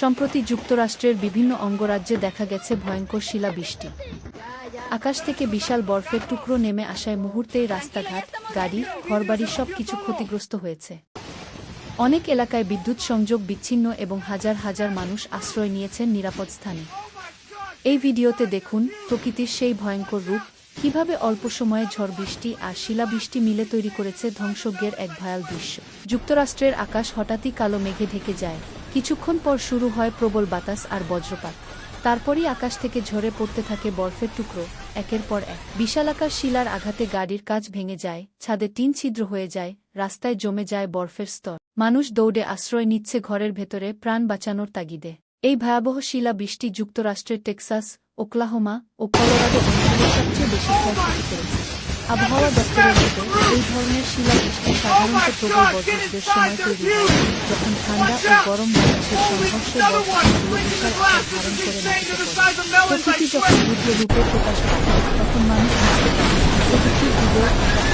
সম্প্রতি যুক্তরাষ্ট্রের বিভিন্ন অঙ্গরাজ্যে দেখা গেছে ভয়ঙ্কর শিলাবৃষ্টি। আকাশ থেকে বিশাল বরফের টুকরো নেমে আসায় মুহূর্তেই রাস্তাঘাট, গাড়ি, ঘরবাড়ি সব কিছু ক্ষতিগ্রস্ত হয়েছে। অনেক এলাকায় বিদ্যুৎ সংযোগ বিচ্ছিন্ন এবং হাজার হাজার মানুষ আশ্রয় নিয়েছেন নিরাপদ স্থানে। এই ভিডিওতে দেখুন, প্রকৃতির সেই ভয়ঙ্কর রূপ, কীভাবে অল্প সময়ে ঝড় বৃষ্টি আর শিলাবৃষ্টি মিলে তৈরি করেছে ধ্বংসজ্ঞের এক ভয়াল দৃশ্য। যুক্তরাষ্ট্রের আকাশ হঠাৎই কালো মেঘে ঢেকে যায়। কিছুক্ষণ পর শুরু হয় প্রবল বাতাস আর বজ্রপাত। তারপরই আকাশ থেকে ঝরে পড়তে থাকে বরফের টুকরো, একের পর এক। বিশালাকার শিলার আঘাতে গাড়ির কাজ ভেঙে যায়, ছাদে টিন ছিদ্র হয়ে যায়, রাস্তায় জমে যায় বরফের স্তর। মানুষ দৌড়ে আশ্রয় নিচ্ছে ঘরের ভেতরে প্রাণ বাঁচানোর তাগিদে। এই ভয়াবহ শিলা বৃষ্টি যুক্তরাষ্ট্রের টেক্সাস, ওকলাহোমা ও কলোরাডো অঞ্চলে সবচেয়ে বেশি ক্ষয়ক্ষতি করেছে। আবহাওয়া দপ্তরের মতে, এই ধরনের শিলাবৃষ্টি সাধারণত প্রবল বজ্রপাতের সময় তৈরি যখন ঠান্ডা ও গরম বাতাসের সংঘর্ষে বরফগুলো বিশাল আকার ধারণ করে মাটিতে প্রকৃতি যখন রূপে প্রকাশ পায়, তখন মানুষ বুঝতে পারে যুগেও আমরা